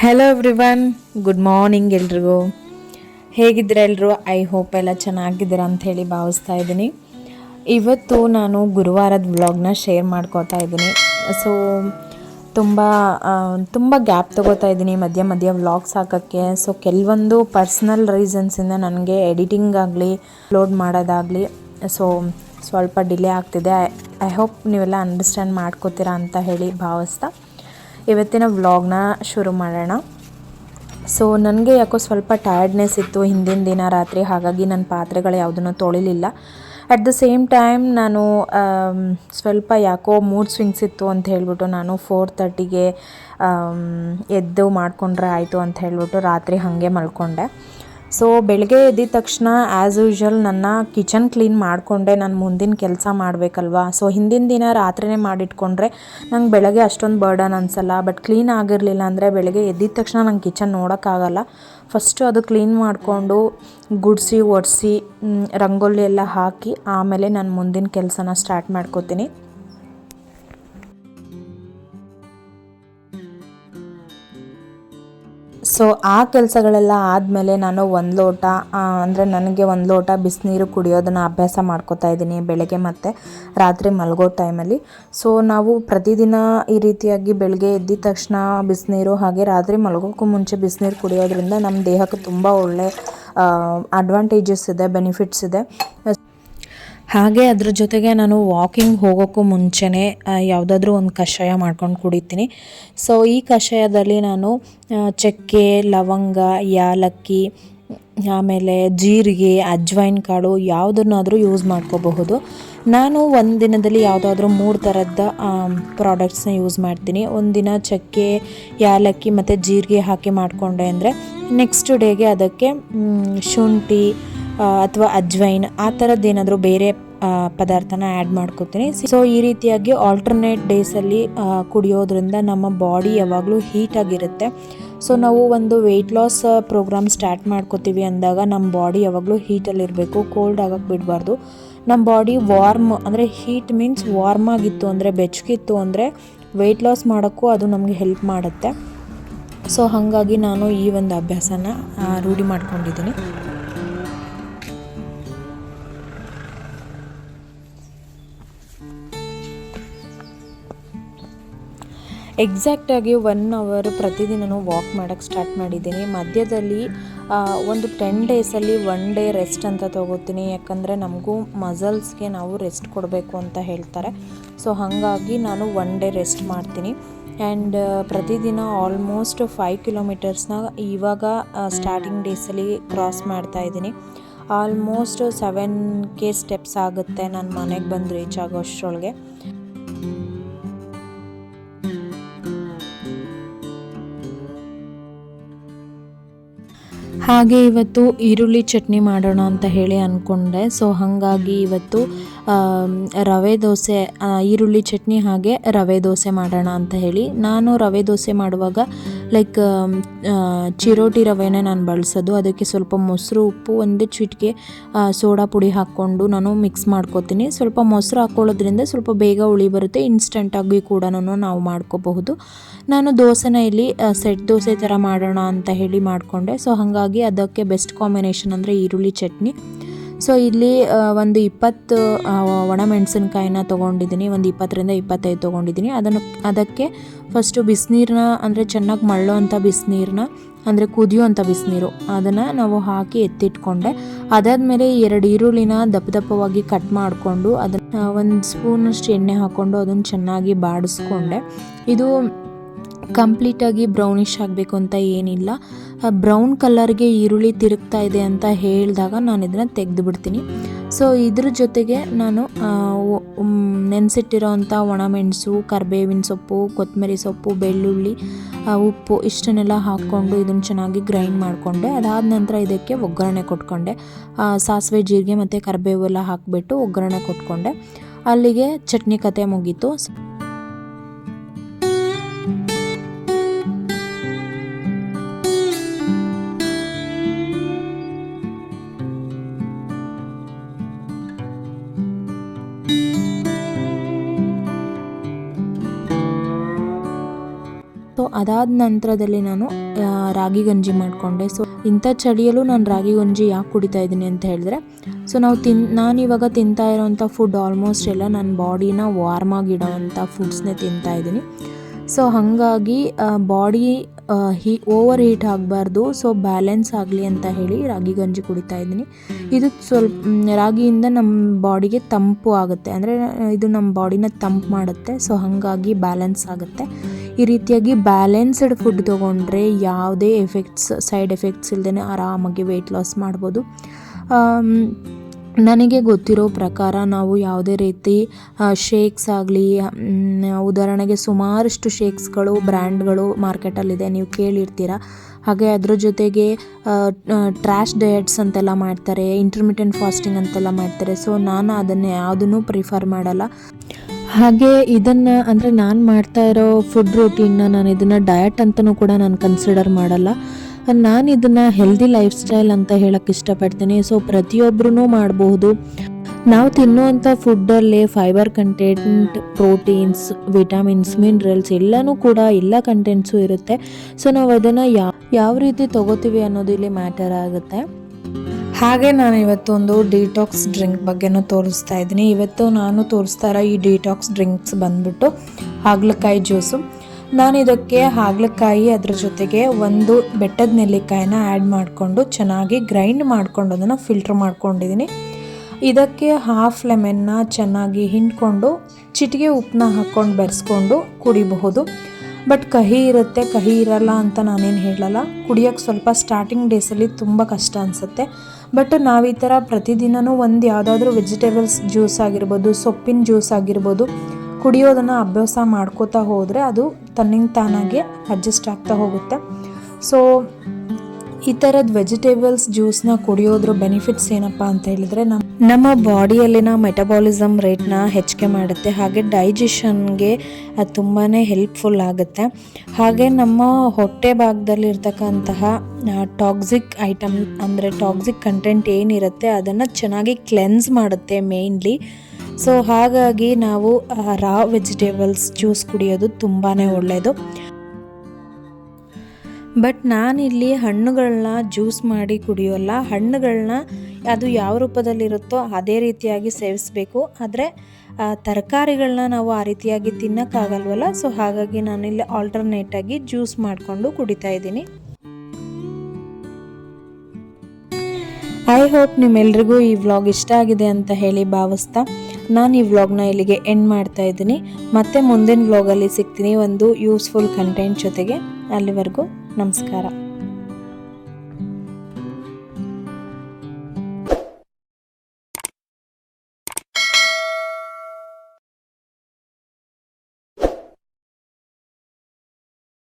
Hello everyone good morning ಎಲ್ರಿಗೂ. ಹೇಗಿದ್ದೀರಾ ಎಲ್ಲರೂ ಐ ಹೋಪ್ ಎಲ್ಲ ಚೆನ್ನಾಗಿದ್ದೀರಾ ಹೇಳಿ ಭಾವಿಸ್ತಾ ಇದ್ದೀನಿ. ಇವತ್ತು ನಾನು ಗುರುವಾರದ ವ್ಲಾಗ್ನ ಶೇರ್ ಮಾಡ್ಕೋತಾ ಇದ್ದೀನಿ. ಸೊ ತುಂಬ ತುಂಬ ಗ್ಯಾಪ್ ತೊಗೋತಾ ಇದ್ದೀನಿ ಮಧ್ಯ ಮಧ್ಯ ವ್ಲಾಗ್ಸ್ ಹಾಕೋಕ್ಕೆ. ಸೊ ಕೆಲವೊಂದು ಪರ್ಸ್ನಲ್ ರೀಸನ್ಸಿಂದ ನನಗೆ ಎಡಿಟಿಂಗ್ ಆಗಲಿ ಅಪ್ಲೋಡ್ ಮಾಡೋದಾಗಲಿ ಸೊ ಸ್ವಲ್ಪ ಡಿಲೇ ಆಗ್ತಿದೆ. ಐ ಹೋಪ್ ನೀವೆಲ್ಲ ಅಂಡರ್ಸ್ಟ್ಯಾಂಡ್ ಮಾಡ್ಕೋತೀರಾ ಅಂತ ಹೇಳಿ ಭಾವಿಸ್ತಾ ಇವತ್ತಿನ ವ್ಲಾಗ್ನ ಶುರು ಮಾಡೋಣ. ಸೊ ನನಗೆ ಯಾಕೋ ಸ್ವಲ್ಪ ಟಯರ್ಡ್ನೆಸ್ ಇತ್ತು ಹಿಂದಿನ ದಿನ ರಾತ್ರಿ, ಹಾಗಾಗಿ ನನ್ನ ಪಾತ್ರೆಗಳು ಯಾವುದನ್ನು ತೊಳಿಲಿಲ್ಲ. ಅಟ್ ದ ಸೇಮ್ ಟೈಮ್ ನಾನು ಸ್ವಲ್ಪ ಯಾಕೋ ಮೂಡ್ ಸ್ವಿಂಗ್ಸ್ ಇತ್ತು ಅಂತ ಹೇಳಿಬಿಟ್ಟು ನಾನು ಫೋರ್ ತರ್ಟಿಗೆ ಎದ್ದು ಮಾಡಿಕೊಂಡ್ರೆ ಆಯಿತು ಅಂತ ಹೇಳ್ಬಿಟ್ಟು ರಾತ್ರಿ ಹಾಗೆ ಮಲ್ಕೊಂಡೆ. ಸೊ ಬೆಳಗ್ಗೆ ಎದ್ದಿದ ತಕ್ಷಣ ಆ್ಯಸ್ ಯೂಶ್ವಲ್ ನನ್ನ ಕಿಚನ್ ಕ್ಲೀನ್ ಮಾಡಿಕೊಂಡೆ. ನಾನು ಮುಂದಿನ ಕೆಲಸ ಮಾಡಬೇಕಲ್ವಾ? ಸೊ ಹಿಂದಿನ ದಿನ ರಾತ್ರಿನೇ ಮಾಡಿಟ್ಕೊಂಡ್ರೆ ನಂಗೆ ಬೆಳಗ್ಗೆ ಅಷ್ಟೊಂದು ಬರ್ಡನ್ ಅನಿಸಲ್ಲ. ಬಟ್ ಕ್ಲೀನ್ ಆಗಿರಲಿಲ್ಲ ಅಂದರೆ ಬೆಳಗ್ಗೆ ಎದ್ದಿದ ತಕ್ಷಣ ನಂಗೆ ಕಿಚನ್ ನೋಡೋಕ್ಕಾಗಲ್ಲ. ಫಸ್ಟು ಅದು ಕ್ಲೀನ್ ಮಾಡಿಕೊಂಡು ಗುಡಿಸಿ ಒರೆಸಿ ರಂಗೋಲಿ ಎಲ್ಲ ಹಾಕಿ ಆಮೇಲೆ ನಾನು ಮುಂದಿನ ಕೆಲಸನ ಸ್ಟಾರ್ಟ್ ಮಾಡ್ಕೋತೀನಿ. ಸೊ ಆ ಕೆಲಸಗಳೆಲ್ಲ ಆದಮೇಲೆ ನಾನು ಒಂದು ಲೋಟ ಅಂದರೆ ನನಗೆ ಒಂದು ಲೋಟ ಬಿಸಿನೀರು ಕುಡಿಯೋದನ್ನು ಅಭ್ಯಾಸ ಮಾಡ್ಕೋತಾ ಇದ್ದೀನಿ ಬೆಳಗ್ಗೆ ಮತ್ತು ರಾತ್ರಿ ಮಲಗೋ ಟೈಮಲ್ಲಿ ಸೊ ನಾವು ಪ್ರತಿದಿನ ಈ ರೀತಿಯಾಗಿ ಬೆಳಗ್ಗೆ ಎದ್ದಿದ ತಕ್ಷಣ ಬಿಸಿನೀರು ಹಾಗೆ ರಾತ್ರಿ ಮಲಗೋಕ್ಕೂ ಮುಂಚೆ ಬಿಸಿನೀರು ಕುಡಿಯೋದ್ರಿಂದ ನಮ್ಮ ದೇಹಕ್ಕೆ ತುಂಬ ಒಳ್ಳೆ ಅಡ್ವಾಂಟೇಜಸ್ ಇದೆ ಬೆನಿಫಿಟ್ಸ್ ಇದೆ. ಹಾಗೆ ಅದ್ರ ಜೊತೆಗೆ ನಾನು ವಾಕಿಂಗ್ ಹೋಗೋಕ್ಕೂ ಮುಂಚೆನೇ ಯಾವುದಾದ್ರೂ ಒಂದು ಕಷಾಯ ಮಾಡ್ಕೊಂಡು ಕುಡಿತೀನಿ. ಸೊ ಈ ಕಷಾಯದಲ್ಲಿ ನಾನು ಚಕ್ಕೆ, ಲವಂಗ, ಯಾಲಕ್ಕಿ, ಆಮೇಲೆ ಜೀರಿಗೆ, ಅಜ್ವೈನ್ ಕಾಳು ಯಾವುದನ್ನಾದರೂ ಯೂಸ್ ಮಾಡ್ಕೋಬಹುದು. ನಾನು ಒಂದು ದಿನದಲ್ಲಿ ಯಾವುದಾದ್ರೂ ಮೂರು ಥರದ ಪ್ರಾಡಕ್ಟ್ಸ್ನ ಯೂಸ್ ಮಾಡ್ತೀನಿ. ಒಂದಿನ ಚಕ್ಕೆ, ಯಾಲಕ್ಕಿ ಮತ್ತು ಜೀರಿಗೆ ಹಾಕಿ ಮಾಡಿಕೊಂಡೆ ಅಂದರೆ ನೆಕ್ಸ್ಟ್ ಡೇಗೆ ಅದಕ್ಕೆ ಶುಂಠಿ ಅಥವಾ ಅಜ್ವೈನ್, ಆ ಥರದ್ದು ಏನಾದರೂ ಬೇರೆ ಪದಾರ್ಥನ ಆ್ಯಡ್ ಮಾಡ್ಕೋತೀನಿ. ಸೊ ಈ ರೀತಿಯಾಗಿ ಆಲ್ಟರ್ನೇಟ್ ಡೇಸಲ್ಲಿ ಕುಡಿಯೋದ್ರಿಂದ ನಮ್ಮ ಬಾಡಿ ಯಾವಾಗಲೂ ಹೀಟಾಗಿರುತ್ತೆ ಸೊ ನಾವು ಒಂದು ವೆಯ್ಟ್ ಲಾಸ್ ಪ್ರೋಗ್ರಾಮ್ ಸ್ಟಾರ್ಟ್ ಮಾಡ್ಕೋತೀವಿ ಅಂದಾಗ ನಮ್ಮ ಬಾಡಿ ಯಾವಾಗಲೂ ಹೀಟಲ್ಲಿರಬೇಕು ಕೋಲ್ಡ್ ಆಗಕ್ಕೆ ಬಿಡಬಾರ್ದು. ನಮ್ಮ ಬಾಡಿ ವಾರ್ಮ್ ಅಂದರೆ ಹೀಟ್ ಮೀನ್ಸ್ ವಾರ್ಮ್ ಆಗಿತ್ತು ಅಂದರೆ ಬೆಚ್ಚಗಿತ್ತು ಅಂದರೆ ವೆಯ್ಟ್ ಲಾಸ್ ಮಾಡೋಕ್ಕೂ ಅದು ನಮಗೆ ಹೆಲ್ಪ್ ಮಾಡುತ್ತೆ. ಸೊ ಹಾಗಾಗಿ ನಾನು ಈ ಒಂದು ಅಭ್ಯಾಸನ ರೂಢಿ ಮಾಡ್ಕೊಂಡಿದ್ದೀನಿ. ಎಕ್ಸಾಕ್ಟಾಗಿ ಒನ್ ಅವರ್ ಪ್ರತಿದಿನವೂ ವಾಕ್ ಮಾಡೋಕ್ಕೆ ಸ್ಟಾರ್ಟ್ ಮಾಡಿದ್ದೀನಿ. ಮಧ್ಯದಲ್ಲಿ ಒಂದು ಟೆನ್ ಡೇಸಲ್ಲಿ ಒನ್ ಡೇ ರೆಸ್ಟ್ ಅಂತ ತೊಗೋತೀನಿ. ಯಾಕಂದರೆ ನಮಗೂ ಮಸಲ್ಸ್ಗೆ ನಾವು ರೆಸ್ಟ್ ಕೊಡಬೇಕು ಅಂತ ಹೇಳ್ತಾರೆ. ಸೊ ಹಾಗಾಗಿ ನಾನು ಒನ್ ಡೇ ರೆಸ್ಟ್ ಮಾಡ್ತೀನಿ. ಆ್ಯಂಡ್ ಪ್ರತಿದಿನ ಆಲ್ಮೋಸ್ಟ್ ಫೈವ್ ಕಿಲೋಮೀಟರ್ಸ್ನ ಇವಾಗ ಸ್ಟಾರ್ಟಿಂಗ್ ಡೇಸಲ್ಲಿ ಕ್ರಾಸ್ ಮಾಡ್ತಾ ಇದ್ದೀನಿ. ಆಲ್ಮೋಸ್ಟ್ ಸೆವೆನ್ ಕೆ ಸ್ಟೆಪ್ಸ್ ಆಗುತ್ತೆ ನಾನು ಮನೆಗೆ ಬಂದು ರೀಚ್ ಆಗೋ ಅಷ್ಟರೊಳಗೆ. ಹಾಗೆ ಇವತ್ತು ಈರುಳ್ಳಿ ಚಟ್ನಿ ಮಾಡೋಣ ಅಂತ ಹೇಳಿ ಅಂದ್ಕೊಂಡೆ ಸೊ ಹಾಗಾಗಿ ಇವತ್ತು ರವೆ ದೋಸೆ ಈರುಳ್ಳಿ ಚಟ್ನಿ ಹಾಗೆ ರವೆ ದೋಸೆ ಮಾಡೋಣ ಅಂತ ಹೇಳಿ. ನಾನು ರವೆ ದೋಸೆ ಮಾಡುವಾಗ ಲೈಕ್ ಚಿರೋಟಿ ರವೆನೇ ನಾನು ಬಳಸೋದು. ಅದಕ್ಕೆ ಸ್ವಲ್ಪ ಮೊಸರು, ಉಪ್ಪು, ಒಂದು ಚಿಟಿಕೆ ಸೋಡಾ ಪುಡಿ ಹಾಕ್ಕೊಂಡು ನಾನು ಮಿಕ್ಸ್ ಮಾಡ್ಕೋತೀನಿ. ಸ್ವಲ್ಪ ಮೊಸರು ಹಾಕ್ಕೊಳ್ಳೋದ್ರಿಂದ ಸ್ವಲ್ಪ ಬೇಗ ಉಳಿ ಬರುತ್ತೆ. ಇನ್ಸ್ಟೆಂಟಾಗಿ ಕೂಡ ನಾವು ಮಾಡ್ಕೋಬಹುದು. ನಾನು ದೋಸೆನ ಇಲ್ಲಿ ಸೆಟ್ ದೋಸೆ ಥರ ಮಾಡೋಣ ಅಂತ ಹೇಳಿ ಮಾಡಿಕೊಂಡೆ. ಸೊ ಹಾಗಾಗಿ ಅದಕ್ಕೆ ಬೆಸ್ಟ್ ಕಾಂಬಿನೇಷನ್ ಅಂದರೆ ಈರುಳ್ಳಿ ಚಟ್ನಿ. ಸೊ ಇಲ್ಲಿ ಒಂದು ಇಪ್ಪತ್ತು ಒಣ ಒಣಮೆಣಸಿನ್ಕಾಯಿನ ತೊಗೊಂಡಿದ್ದೀನಿ. ಒಂದು ಇಪ್ಪತ್ತರಿಂದ ಇಪ್ಪತ್ತೈದು ತೊಗೊಂಡಿದ್ದೀನಿ. ಅದನ್ನು, ಅದಕ್ಕೆ ಫಸ್ಟು ಬಿಸಿನೀರನ್ನ ಅಂದರೆ ಚೆನ್ನಾಗಿ ಮಳ್ಳೋವಂಥ ಬಿಸಿನೀರನ್ನ ಅಂದರೆ ಕುದಿಯುವಂಥ ಬಿಸಿನೀರು, ಅದನ್ನು ನಾವು ಹಾಕಿ ಎತ್ತಿಟ್ಕೊಂಡೆ. ಅದಾದ ಮೇಲೆ ಎರಡು ಈರುಳ್ಳಿನ ದಪ್ಪ ದಪ್ಪವಾಗಿ ಕಟ್ ಮಾಡಿಕೊಂಡು ಅದನ್ನು ಒಂದು ಸ್ಪೂನಷ್ಟು ಎಣ್ಣೆ ಹಾಕ್ಕೊಂಡು ಅದನ್ನು ಚೆನ್ನಾಗಿ ಬಾಡಿಸ್ಕೊಂಡೆ. ಇದು ಕಂಪ್ಲೀಟಾಗಿ ಬ್ರೌನಿಷ್ ಆಗಬೇಕು ಅಂತ ಏನಿಲ್ಲ. ಬ್ರೌನ್ ಕಲರ್ಗೆ ಈರುಳ್ಳಿ ತಿರುಗ್ತಾ ಇದೆ ಅಂತ ಹೇಳಿದಾಗ ನಾನು ಇದನ್ನು ತೆಗೆದು ಬಿಡ್ತೀನಿ ಸೊ ಇದ್ರ ಜೊತೆಗೆ ನಾನು ನೆನೆಸಿಟ್ಟಿರೋವಂಥ ಒಣಮೆಣಸು ಕರಿಬೇವಿನ ಸೊಪ್ಪು, ಕೊತ್ತಂಬರಿ ಸೊಪ್ಪು, ಬೆಳ್ಳುಳ್ಳಿ ಉಪ್ಪು ಇಷ್ಟನ್ನೆಲ್ಲ ಹಾಕ್ಕೊಂಡು ಇದನ್ನು ಚೆನ್ನಾಗಿ ಗ್ರೈಂಡ್ ಮಾಡಿಕೊಂಡೆ. ಅದಾದ ನಂತರ ಇದಕ್ಕೆ ಒಗ್ಗರಣೆ ಕೊಟ್ಕೊಂಡೆ. ಸಾಸಿವೆ, ಜೀರಿಗೆ ಮತ್ತು ಕರಿಬೇವು ಎಲ್ಲ ಹಾಕಿಬಿಟ್ಟು ಒಗ್ಗರಣೆ ಕೊಟ್ಕೊಂಡೆ. ಅಲ್ಲಿಗೆ ಚಟ್ನಿ ಕತೆ ಮುಗೀತು. ಅದಾದ ನಂತರದಲ್ಲಿ ನಾನು ರಾಗಿ ಗಂಜಿ ಮಾಡಿಕೊಂಡೆ. ಸೊ ಇಂಥ ಚಳಿಯಲ್ಲೂ ನಾನು ರಾಗಿ ಗಂಜಿ ಯಾಕೆ ಕುಡಿತಾ ಇದ್ದೀನಿ ಅಂತ ಹೇಳಿದ್ರೆ ಸೊ ನಾವು ತಿನ್, ನಾನು ಇವಾಗ ತಿಂತಾ ಇರೋವಂಥ ಫುಡ್ ಆಲ್ಮೋಸ್ಟ್ ಎಲ್ಲ ನನ್ನ ಬಾಡಿನ ವಾರ್ಮ್ ಆಗಿಡೋವಂಥ ಫುಡ್ಸ್ನೇ ತಿಂತಾ ಇದ್ದೀನಿ. ಸೊ ಹಾಗಾಗಿ ಬಾಡಿ ಹೀ ಓವರ್ ಹೀಟ್ ಆಗಬಾರ್ದು. ಸೊ ಬ್ಯಾಲೆನ್ಸ್ ಆಗಲಿ ಅಂತ ಹೇಳಿ ರಾಗಿ ಗಂಜಿ ಕುಡಿತಾ ಇದ್ದೀನಿ. ಇದು ಸ್ವಲ್ಪ ರಾಗಿಯಿಂದ ನಮ್ಮ ಬಾಡಿಗೆ ತಂಪು ಆಗುತ್ತೆ. ಅಂದರೆ, ಇದು ನಮ್ಮ ಬಾಡಿನ ತಂಪು ಮಾಡುತ್ತೆ. ಸೊ ಹಾಗಾಗಿ ಬ್ಯಾಲೆನ್ಸ್ ಆಗುತ್ತೆ. ಈ ರೀತಿಯಾಗಿ ಬ್ಯಾಲೆನ್ಸ್ಡ್ ಫುಡ್ ತೊಗೊಂಡ್ರೆ ಯಾವುದೇ ಎಫೆಕ್ಟ್ಸ್ ಸೈಡ್ ಎಫೆಕ್ಟ್ಸ್ ಇಲ್ಲದೇ ಆರಾಮಾಗಿ ವೆಯ್ಟ್ ಲಾಸ್ ಮಾಡ್ಬೋದು. ನನಗೆ ಗೊತ್ತಿರೋ ಪ್ರಕಾರ ನಾವು ಯಾವುದೇ ರೀತಿ ಶೇಕ್ಸ್ ಆಗಲಿ ಉದಾಹರಣೆಗೆ ಸುಮಾರಷ್ಟು ಶೇಕ್ಸ್ಗಳು ಬ್ರ್ಯಾಂಡ್ಗಳು ಮಾರ್ಕೆಟಲ್ಲಿದೆ, ನೀವು ಕೇಳಿರ್ತೀರ. ಹಾಗೆ ಅದರ ಜೊತೆಗೆ ಟ್ರ್ಯಾಶ್ ಡಯಟ್ಸ್ ಅಂತೆಲ್ಲ ಮಾಡ್ತಾರೆ ಇಂಟರ್ಮಿಟೆಂಟ್ ಫಾಸ್ಟಿಂಗ್ ಅಂತೆಲ್ಲ ಮಾಡ್ತಾರೆ. ಸೊ ನಾನು ಅದನ್ನು ಯಾವುದನ್ನು ಪ್ರಿಫರ್ ಮಾಡಲ್ಲ. ಹಾಗೆ ಇದನ್ನು ಅಂದರೆ ನಾನು ಮಾಡ್ತಾ ಇರೋ ಫುಡ್ ರೂಟೀನ್ನ ನಾನು ಇದನ್ನು ಡಯಟ್ ಅಂತಲೂ ಕೂಡ ನಾನು ಕನ್ಸಿಡರ್ ಮಾಡಲ್ಲ. ನಾನು ಇದನ್ನು ಹೆಲ್ದಿ ಲೈಫ್ ಸ್ಟೈಲ್ ಅಂತ ಹೇಳಕ್ಕೆ ಇಷ್ಟಪಡ್ತೀನಿ. ಸೊ ಪ್ರತಿಯೊಬ್ಬರೂ ಮಾಡಬಹುದು ನಾವು ತಿನ್ನುವಂಥ ಫುಡ್ಡಲ್ಲಿ fibre content proteins vitamins minerals ಎಲ್ಲನೂ ಕೂಡ ಎಲ್ಲ ಕಂಟೆಂಟ್ಸು ಇರುತ್ತೆ. ಸೊ ನಾವು ಅದನ್ನು ಯಾವ ಯಾವ ರೀತಿ ತಗೋತೀವಿ ಅನ್ನೋದು ಇಲ್ಲಿ ಮ್ಯಾಟರ್ ಆಗುತ್ತೆ. ಹಾಗೆ ನಾನು ಇವತ್ತೊಂದು ಡಿಟಾಕ್ಸ್ ಡ್ರಿಂಕ್ ಬಗ್ಗೆನೂ ತೋರಿಸ್ತಾ ಇದ್ದೀನಿ. ಇವತ್ತು ನಾನು ತೋರಿಸ್ತಾ ಇರೋ ಈ ಡಿಟಾಕ್ಸ್ ಡ್ರಿಂಕ್ಸ್ ಬಂದ್ಬಿಟ್ಟು ಹಾಗಲಕಾಯಿ ಜ್ಯೂಸು ನಾನು ಇದಕ್ಕೆ ಹಾಗಲಕಾಯಿ ಅದರ ಜೊತೆಗೆ ಒಂದು ಬೆಟ್ಟದ ನೆಲ್ಲಿಕಾಯಿನ ಆ್ಯಡ್ ಮಾಡಿಕೊಂಡು ಚೆನ್ನಾಗಿ ಗ್ರೈಂಡ್ ಮಾಡ್ಕೊಂಡು ಅದನ್ನು ಫಿಲ್ಟ್ರ್ ಮಾಡ್ಕೊಂಡಿದ್ದೀನಿ. ಇದಕ್ಕೆ ಹಾಫ್ ಲೆಮನ್ನ ಚೆನ್ನಾಗಿ ಹಿಂಡ್ಕೊಂಡು ಚಿಟಿಗೆ ಉಪ್ಪನ್ನ ಹಾಕ್ಕೊಂಡು ಬೆರೆಸ್ಕೊಂಡು ಕುಡಿಬಹುದು. ಬಟ್ ಕಹಿ ಇರುತ್ತೆ, ಕಹಿ ಇರಲ್ಲ ಅಂತ ನಾನೇನು ಹೇಳಲ್ಲ. ಕುಡಿಯೋಕ್ಕೆ ಸ್ವಲ್ಪ ಸ್ಟಾರ್ಟಿಂಗ್ ಡೇಸಲ್ಲಿ ತುಂಬ ಕಷ್ಟ ಅನಿಸುತ್ತೆ. ಬಟ್ ನಾವು ಈ ಥರ ಪ್ರತಿದಿನವೂ ಒಂದು ಯಾವುದಾದ್ರೂ ವೆಜಿಟೇಬಲ್ಸ್ ಜ್ಯೂಸ್ ಆಗಿರ್ಬೋದು, ಸೊಪ್ಪಿನ ಜ್ಯೂಸ್ ಆಗಿರ್ಬೋದು, ಕುಡಿಯೋದನ್ನು ಅಭ್ಯಾಸ ಮಾಡ್ಕೋತಾ ಹೋದರೆ ಅದು ತನ್ನಿಂದ ತಾನಾಗೆ ಅಡ್ಜಸ್ಟ್ ಆಗ್ತಾ ಹೋಗುತ್ತೆ. ಸೊ ಈ ಥರದ ವೆಜಿಟೇಬಲ್ಸ್ ಜ್ಯೂಸ್ನ ಕುಡಿಯೋದ್ರ ಬೆನಿಫಿಟ್ಸ್ ಏನಪ್ಪ ಅಂತ ಹೇಳಿದ್ರೆ ನಮ್ಮ ಬಾಡಿಯಲ್ಲಿನ ಮೆಟಬಾಲಿಸಮ್ ರೇಟ್ನ ಹೆಚ್ಚಿಗೆ ಮಾಡುತ್ತೆ. ಹಾಗೆ ಡೈಜೆಷನ್ಗೆ ಅದು ತುಂಬಾ ಹೆಲ್ಪ್ಫುಲ್ ಆಗುತ್ತೆ. ಹಾಗೆ ನಮ್ಮ ಹೊಟ್ಟೆ ಭಾಗದಲ್ಲಿ ಇರ್ತಕ್ಕಂತಹ ಟಾಕ್ಸಿಕ್ ಐಟಮ್ ಅಂದರೆ ಟಾಕ್ಸಿಕ್ ಕಂಟೆಂಟ್ ಏನಿರುತ್ತೆ ಅದನ್ನು ಚೆನ್ನಾಗಿ ಕ್ಲೆನ್ಸ್ ಮಾಡುತ್ತೆ ಮೇಯ್ನ್ಲಿ ಸೊ ಹಾಗಾಗಿ ನಾವು ರಾ ವೆಜಿಟೇಬಲ್ಸ್ ಜ್ಯೂಸ್ ಕುಡಿಯೋದು ತುಂಬಾ ಒಳ್ಳೆಯದು ಬಟ್ ನಾನಿಲ್ಲಿ ಹಣ್ಣುಗಳನ್ನ ಜ್ಯೂಸ್ ಮಾಡಿ ಕುಡಿಯೋಲ್ಲ, ಹಣ್ಣುಗಳನ್ನ ಅದು ಯಾವ ರೂಪದಲ್ಲಿರುತ್ತೋ ಅದೇ ರೀತಿಯಾಗಿ ಸೇವಿಸಬೇಕು. ಆದರೆ ತರಕಾರಿಗಳನ್ನ ನಾವು ಆ ರೀತಿಯಾಗಿ ತಿನ್ನೋಕ್ಕಾಗಲ್ವಲ್ಲ? ಸೊ ಹಾಗಾಗಿ ನಾನಿಲ್ಲಿ ಆಲ್ಟರ್ನೇಟಾಗಿ ಜ್ಯೂಸ್ ಮಾಡಿಕೊಂಡು ಕುಡಿತಾ ಇದ್ದೀನಿ. ಐ ಹೋಪ್ ನಿಮ್ಮೆಲ್ರಿಗೂ ಈ ವ್ಲಾಗ್ ಇಷ್ಟ ಆಗಿದೆ ಅಂತ ಹೇಳಿ ಭಾವಿಸ್ತಾ, ನಾನು ಈ ವ್ಲಾಗ್ನ ಇಲ್ಲಿಗೆ ಎಂಡ್ ಮಾಡ್ತಾ ಇದ್ದೀನಿ. ಮತ್ತೆ ಮುಂದಿನ ವ್ಲಾಗಲ್ಲಿ ಸಿಗ್ತೀನಿ ಒಂದು ಯೂಸ್ಫುಲ್ ಕಂಟೆಂಟ್ ಜೊತೆಗೆ. ಅಲ್ಲಿವರೆಗೂ. ನಮಸ್ಕಾರ.